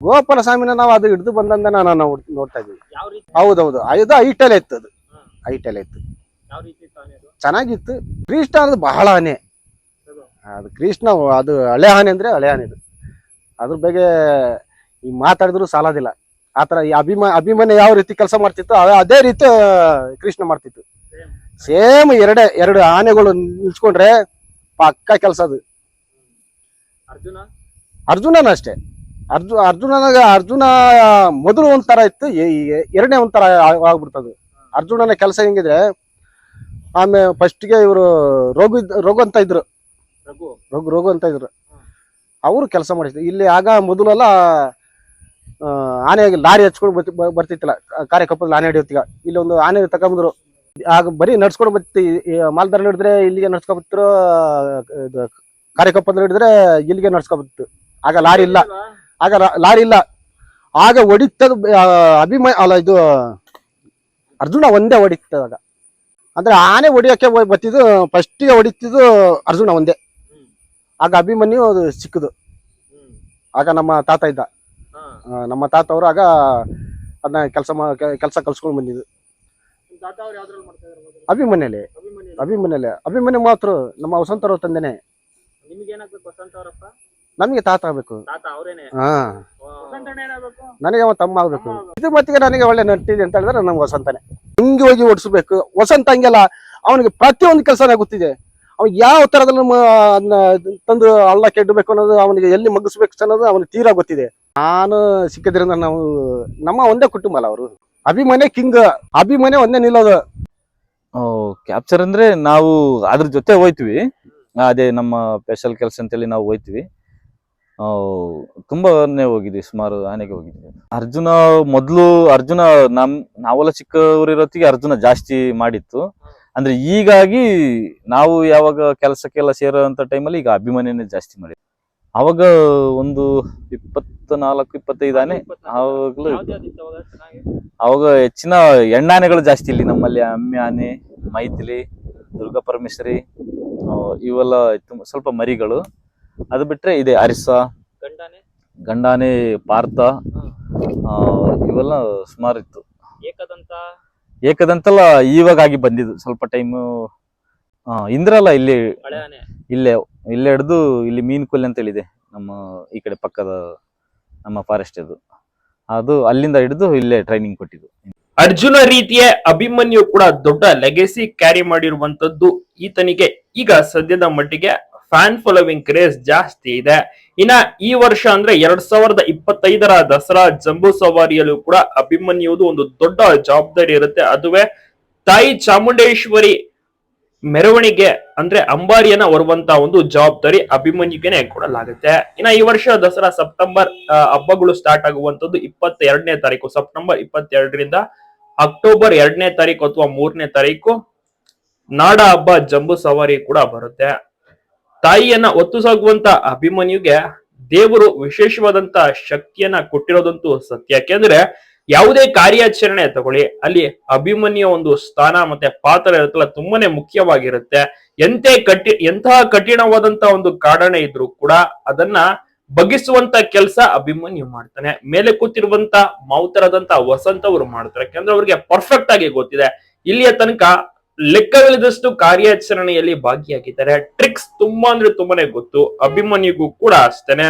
ಗೋಪಾಲ ಸ್ವಾಮಿನ ನಾವು ಅದು ಹಿಡಿದು ಬಂದಂದ ನಾನು ನೋಡ್- ನೋಡ್ತಾ ರೀತಿ? ಹೌದೌದು. ಇದು ಐಟಲ್ ಇತ್ತು ಅದು. ಐಟಲ್ ಇತ್ತು. ಯಾವ ರೀತಿ ಇತ್ತು ಅದು? ಚೆನ್ನಾಗಿತ್ತು. ಕೃಷ್ಣ ಅನ್ನೋದು ಬಹಳ ಆನೆ. ಅದು ಕೃಷ್ಣ ಅದು ಹಳೆ ಆನೆ ಅಂದ್ರೆ ಹಳೆ ಆನೆ ಇದು. ಅದ್ರ ಬಗ್ಗೆ ಈ ಮಾತಾಡಿದ್ರು ಸಾಲೋದಿಲ್ಲ. ಆ ಥರ ಈ ಅಭಿಮಾ ಅಭಿಮಾನ ಯಾವ ರೀತಿ ಕೆಲಸ ಮಾಡ್ತಿತ್ತು ಅದೇ- ಅದೇ ರೀತಿ ಕೃಷ್ಣ ಮಾಡ್ತಿತ್ತು. ಸೇಮ್ ಎರಡೇ ಎರಡು ಆನೆಗಳು ನಿಲ್ಸ್ಕೊಂಡ್ರೆ ಪಕ್ಕ ಕೆಲಸ ಅದು. ಅರ್ಜುನ? ಅರ್ಜುನನ ಅಷ್ಟೇ. ಅರ್ಜು ಅರ್ಜುನನಾಗ ಅರ್ಜುನ ಮೊದಲು ಒಂಥರ ಇತ್ತು ಎರಡನೇ ಒಂಥರ ಆಗ್ಬಿಡ್ತದೆ. ಅರ್ಜುನನ ಕೆಲಸ ಹೆಂಗಿದ್ರೆ ಆಮೇಲೆ ಫಸ್ಟ್ಗೆ ಇವರು ರೋಗು ರೋಗ ಅಂತ ಇದ್ರು. ರಘು? ರೋಗು ರೋಗು ಅಂತ ಇದ್ರು. ಅವರು ಕೆಲಸ ಮಾಡಿದ್ರು ಇಲ್ಲಿ ಆಗ ಮೊದಲೆಲ್ಲ ಆನೆ ಲಾರಿ ಹಚ್ಕೊಂಡು ಬರ್ತಿ ಬರ್ತಿತ್ತಿಲ್ಲ ಕಾರ್ಯಕಪ್ಪದಲ್ಲಿ ಆನೆ ಹಿಡಿಯೋತ್ತೀಗ ಇಲ್ಲಿ ಒಂದು ಆನೆ ತಗೊಂಬಂದ್ರು ಆಗ ಬರೀ ನಡ್ಸ್ಕೊಂಡು ಬರ್ತಿ ಮಾಲ್ದಾರ ಹಿಡಿದ್ರೆ ಇಲ್ಲಿಗೆ ನಡ್ಸ್ಕೊಬತ್ತಿರೋ ಇದು ಕಾರ್ಯಕಪ್ಪದಲ್ಲಿ ಹಿಡಿದ್ರೆ ಇಲ್ಲಿಗೆ ನಡ್ಸ್ಕೊಬತ್ತು ಆಗ ಲಾರಿ ಇಲ್ಲ? ಆಗ ಲಾರಿ ಇಲ್ಲ. ಆಗ ಹೊಡಿತದ ಅಭಿಮಯ ಅಲ್ಲ ಇದು ಅರ್ಜುನ ಒಂದೇ ಹೊಡಿತದಾಗ ಅಂದ್ರೆ ಆನೆ ಹೊಡಿಯೋಕೆ ಹೋಗ್ ಬತ್ತಿದ್ದು ಫಸ್ಟಿಗೆ ಹೊಡಿತಿದ್ದು ಅರ್ಜುನ ಒಂದೇ. ಆಗ ಅಭಿಮನ್ಯು ಅದು ಸಿಕ್ಕದು ಆಗ ನಮ್ಮ ತಾತ ಇದ್ದ. ನಮ್ಮ ತಾತ ಅವರು ಆಗ ಅದನ್ನ ಕೆಲಸ ಕೆಲಸ ಕಲ್ಸ್ಕೊಂಡು ಬಂದಿದ್ದು. ಅಭಿಮನ್ಯಲ್ಲಿ ತಾತ ಅವ್ರು ಯಾವ್ದ್ರಲ್ಲಿ ಮಾಡ್ತಾ ಇದಾರೆ ಮೊದಲು? ಅಭಿಮನ್ಯಲೆ. ಅಭಿಮನ್ಯು ಮಾತ್ರ ನಮ್ಮ ವಸಂತರು ತಂದೆನೆ. ನಿಮ್ಗೆ ನಮಗೆ ತಾತ ಆಗ್ಬೇಕು. ತಾತ ಅವ್ರೇನೆ. ಹಾ. ವಸಂತ ಏನಾಗ್ಬೇಕು? ನನಗೆ ಅವ ತಮ್ಮ ಆಗ್ಬೇಕು. ಇದು ಮತ್ತಿಗೆ ನನಗೆ ಒಳ್ಳೆ ನಟ್ಟಿದೆ ಅಂತ ಹೇಳಿದ್ರೆ ನಮ್ಗೆ ವಸಂತನೇ. ಹಿಂಗೆ ಹೋಗಿ ಓಡಿಸ್ಬೇಕು. ವಸಂತ ಹಂಗೆಲ್ಲ ಅವನಿಗೆ ಪ್ರತಿಯೊಂದು ಕೆಲಸನೇ ಗೊತ್ತಿದೆ. ಅವ್ನು ಯಾವ ತರದಲ್ಲಿ ಅದನ್ನ ತಂದು ಅಲ್ಲ ಕೆಡ್ಬೇಕು ಅನ್ನೋದು ಅವನಿಗೆ ಎಲ್ಲಿ ಮಗ್ಗಿಸ್ಬೇಕು ಅನ್ನೋದು ಅವನಿಗೆ ತೀರಾ ಗೊತ್ತಿದೆ. ನಾನು ಸಿಕ್ಕಿದ್ರಿಂದ ನಾವು ನಮ್ಮ ಒಂದೇ ಕುಟುಂಬ ಅಲ್ಲ ಅವರು. ಅಭಿಮಾನೆ ಕಿಂಗ್. ಅಭಿಮಾನೆ ಒಂದೇ ನಿಲ್ಲೋದು. ಕ್ಯಾಪ್ಚರ್ ಅಂದ್ರೆ ನಾವು ಅದ್ರ ಜೊತೆ ಹೋಯ್ತಿವಿ. ಅದೇ ನಮ್ಮ ಸ್ಪೆಷಲ್ ಕೆಲಸ ಅಂತೇಳಿ ನಾವು ಹೋಯ್ತಿವಿ. ಆ, ತುಂಬಾನೇ ಹೋಗಿದ್ವಿ ಸುಮಾರು ಆನೆಗೆ ಹೋಗಿದ್ವಿ. ಅರ್ಜುನ ಮೊದಲು ಅರ್ಜುನ ನಮ್ ನಾವೆಲ್ಲ ಚಿಕ್ಕವರಿರೋತ್ತಿಗೆ ಅರ್ಜುನ ಜಾಸ್ತಿ ಮಾಡಿತ್ತು. ಅಂದ್ರೆ ಈಗಾಗಿ ನಾವು ಯಾವಾಗ ಕೆಲಸಕ್ಕೆಲ್ಲ ಸೇರೋಂತ ಟೈಮಲ್ಲಿ ಈಗ ಅಭಿಮಾನಿನೇ ಜಾಸ್ತಿ ಮಾಡಿ ಅವಾಗ ಒಂದು ಇಪ್ಪತ್ತ ನಾಲ್ಕು ಇಪ್ಪತ್ತೈದು ಆನೆ ಆವಾಗಲೂ ಅವಾಗ ಹೆಚ್ಚಿನ ಎಣ್ಣಾನೆಗಳು ಜಾಸ್ತಿ ಇಲ್ಲಿ ನಮ್ಮಲ್ಲಿ ಅಮ್ಮಿ ಆನೆ ಮೈಥಿಲಿ ದುರ್ಗಾ ಪರಮೇಶ್ವರಿ ಇವೆಲ್ಲ ತುಂಬ ಸ್ವಲ್ಪ ಮರಿಗಳು. ಅದು ಬಿಟ್ರೆ ಇದೆ ಅರಿಸ ಗಂಡಾನೆ? ಗಂಡಾನೆ ಪಾರ್ಥ ಆ, ಇವೆಲ್ಲ ಸುಮಾರಿತ್ತು. ಏಕದಂತ? ಏಕದಂತೆಲ್ಲ ಇವಾಗ ಆಗಿ ಬಂದಿದ್ದು ಸ್ವಲ್ಪ ಟೈಮು ಇಂದ್ರಲ್ಲ ಇಲ್ಲಿ ಹಳೆ ಆನೆ ಇಲ್ಲೇ ಇಲ್ಲೇ ಹಿಡ್ದು ಇಲ್ಲಿ ಮೀನ್ ಕೊಲ್ಲಿ ಅಂತ ಹೇಳಿದೆ ನಮ್ಮ ಈ ಕಡೆ ಪಕ್ಕದ ನಮ್ಮ ಫಾರೆಸ್ಟ್ ಅದು. ಅದು ಅಲ್ಲಿಂದ ಹಿಡಿದು ಇಲ್ಲೇ ಟ್ರೈನಿಂಗ್ ಕೊಟ್ಟಿದ್ದು. ಅರ್ಜುನ ರೀತಿಯ ಅಭಿಮನ್ಯು ಕೂಡ ದೊಡ್ಡ ಲೆಗೆಸಿ ಕ್ಯಾರಿ ಮಾಡಿರುವಂತದ್ದು ಈತನಿಗೆ. ಈಗ ಸದ್ಯದ ಮಟ್ಟಿಗೆ ಫ್ಯಾನ್ ಫಾಲೋವಿಂಗ್ ಕ್ರೇಜ್ ಜಾಸ್ತಿ ಇದೆ. ಇನ್ನ ಈ ವರ್ಷ ಅಂದ್ರೆ ಎರಡ್ ಸಾವಿರದ ಇಪ್ಪತ್ತೈದರ ದಸರಾ ಜಂಬೂ ಸವಾರಿಯಲ್ಲೂ ಕೂಡ ಅಭಿಮನ್ಯುವುದು ಒಂದು ದೊಡ್ಡ ಜವಾಬ್ದಾರಿ ಇರುತ್ತೆ. ಅದುವೇ ತಾಯಿ ಚಾಮುಂಡೇಶ್ವರಿ ಮೆರವಣಿಗೆ ಅಂದ್ರೆ ಅಂಬಾರಿಯನ್ನ ಹೊರುವಂತ ಒಂದು ಜವಾಬ್ದಾರಿ ಅಭಿಮನ್ಯುಗೆನೆ ಕೊಡಲಾಗುತ್ತೆ. ಇನ್ನ ಈ ವರ್ಷ ದಸರಾ ಸೆಪ್ಟೆಂಬರ್ ಹಬ್ಬಗಳು ಸ್ಟಾರ್ಟ್ ಆಗುವಂತದ್ದು ಇಪ್ಪತ್ತೆರಡನೇ ತಾರೀಕು. ಸೆಪ್ಟೆಂಬರ್ ಇಪ್ಪತ್ತೆರಡರಿಂದ ಅಕ್ಟೋಬರ್ ಎರಡನೇ ತಾರೀಕು ಅಥವಾ ಮೂರನೇ ತಾರೀಕು ನಾಡ ಹಬ್ಬ ಜಂಬೂ ಸವಾರಿ ಕೂಡ ಬರುತ್ತೆ. ತಾಯಿಯನ್ನ ಒತ್ತು ಸಾಗುವಂತ ಅಭಿಮನ್ಯುಗೆ ದೇವರು ವಿಶೇಷವಾದಂತ ಶಕ್ತಿಯನ್ನ ಕೊಟ್ಟಿರೋದಂತೂ ಸತ್ಯ. ಯಾಕೆಂದ್ರೆ ಯಾವುದೇ ಕಾರ್ಯಾಚರಣೆ ತಗೊಳ್ಳಿ, ಅಲ್ಲಿ ಅಭಿಮನ್ಯ ಒಂದು ಸ್ಥಾನ ಮತ್ತೆ ಪಾತ್ರ ಇರುತ್ತಲ್ಲ, ತುಂಬಾನೇ ಮುಖ್ಯವಾಗಿರುತ್ತೆ. ಎಂತೆ ಕಠಿ ಎಂತಹ ಕಠಿಣವಾದಂತ ಒಂದು ಕಾಡಣೆ ಇದ್ರು ಕೂಡ ಅದನ್ನ ಬಗ್ಗಿಸುವಂತ ಕೆಲಸ ಅಭಿಮನ್ಯು ಮಾಡ್ತಾನೆ. ಮೇಲೆ ಕೂತಿರುವಂತ ಮೌತರದಂತ ವಸಂತ ಅವರು ಮಾಡ್ತಾರೆ. ಯಾಕಂದ್ರೆ ಅವ್ರಿಗೆ ಪರ್ಫೆಕ್ಟ್ ಆಗಿ ಗೊತ್ತಿದೆ. ಇಲ್ಲಿಯ ತನಕ ಲೆಕ್ಕವಿಲ್ಲದಷ್ಟು ಕಾರ್ಯಾಚರಣೆಯಲ್ಲಿ ಭಾಗಿಯಾಗಿದ್ದಾರೆ. ಟ್ರಿಕ್ಸ್ ತುಂಬಾ ಅಂದ್ರೆ ತುಂಬಾನೇ ಗೊತ್ತು. ಅಭಿಮನ್ಯುಗೂ ಕೂಡ ಅಷ್ಟೇನೆ.